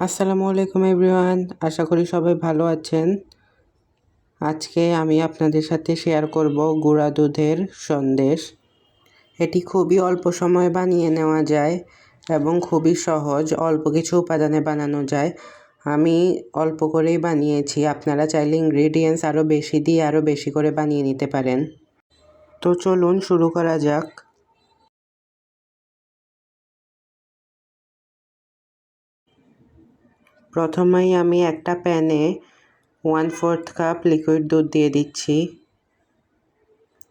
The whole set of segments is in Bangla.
আসসালামু আলাইকুম এভরিওয়ান, আশা করি সবাই ভালো আছেন। আজকে আমি আপনাদের সাথে শেয়ার করব গুঁড়া দুধের সন্দেশ। এটি খুবই অল্প সময় বানিয়ে নেওয়া যায় এবং খুবই সহজ, অল্প কিছু উপাদানে বানানো যায়। আমি অল্প করেই বানিয়েছি, আপনারা চাইলে ইনগ্রেডিয়েন্টস আরও বেশি দিয়ে আরও বেশি করে বানিয়ে নিতে পারেন। তো চলুন শুরু করা যাক। প্রথমেই আমি একটা প্যানে ওয়ান ফোর্থ কাপ লিকুইড দুধ দিয়ে দিচ্ছি।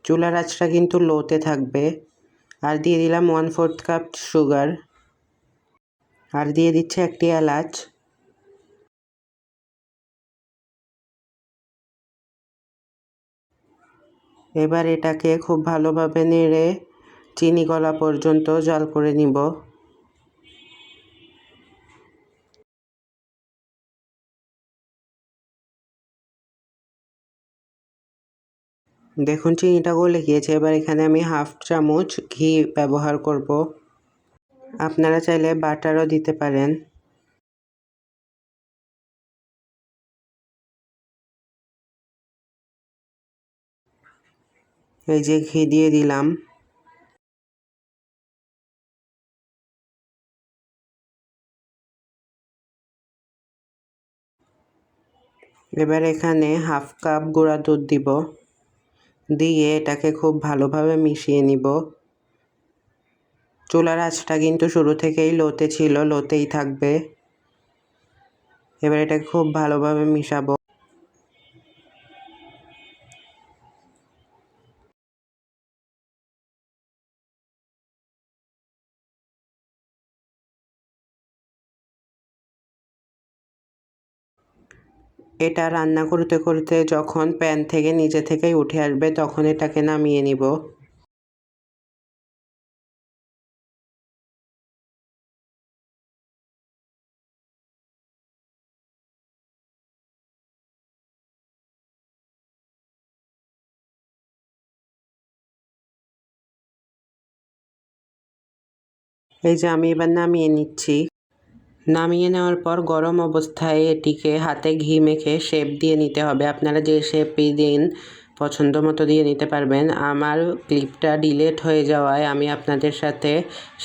চুলার আঁচটা কিন্তু লোতে থাকবে। আর দিয়ে দিলাম ওয়ান ফোর্থ কাপ সুগার। আর দিয়ে দিচ্ছে একটি এলাচ। এবার এটাকে খুব ভালোভাবে নেড়ে চিনি গলা পর্যন্ত জাল করে নিব। দেখুন চিনিটা গলে গিয়েছে। এবার এখানে আমি হাফ চামচ ঘি ব্যবহার করব। আপনারা চাইলে বাটারও দিতে পারেন। এই যে ঘি দিয়ে দিলাম। এবার এখানে হাফ কাপ গুঁড়া দুধ দিব। দিয়ে এটাকে খুব ভালোভাবে মিশিয়ে নিব। চুলার আঁচটা কিন্তু শুরু থেকেই লোতে ছিল, লোতেই থাকবে। এবার এটাকে খুব ভালোভাবে মিশাবো। এটা রান্না করতে করতে যখন প্যান থেকে নিজে থেকেই উঠে আসবে, তখন এটাকে নামিয়ে নিব। এই যে আমি এবার নামিয়ে নিচ্ছি। নামিয়ে নেওয়ার পর গরম অবস্থায় এটিকে হাতে ঘি মেখে শেপ দিয়ে নিতে হবে। আপনারা যে শেপই দিন পছন্দ মতো দিয়ে নিতে পারবেন, আমার ক্লিপটা ডিলেট হয়ে যাওয়ায় আমি আপনাদের সাথে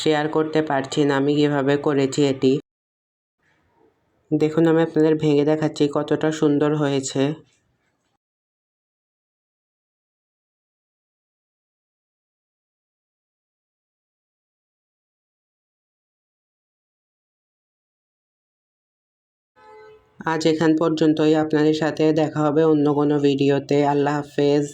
শেয়ার করতে পারছি না, আমি কীভাবে করেছি এটি। দেখুন, আমি আপনাদের ভেঙে দেখাচ্ছি কতটা সুন্দর হয়েছে। আজ এখান পর্যন্তই। আপনাদের সাথে দেখা হবে অন্য কোনো ভিডিওতে। আল্লাহ হাফেজ।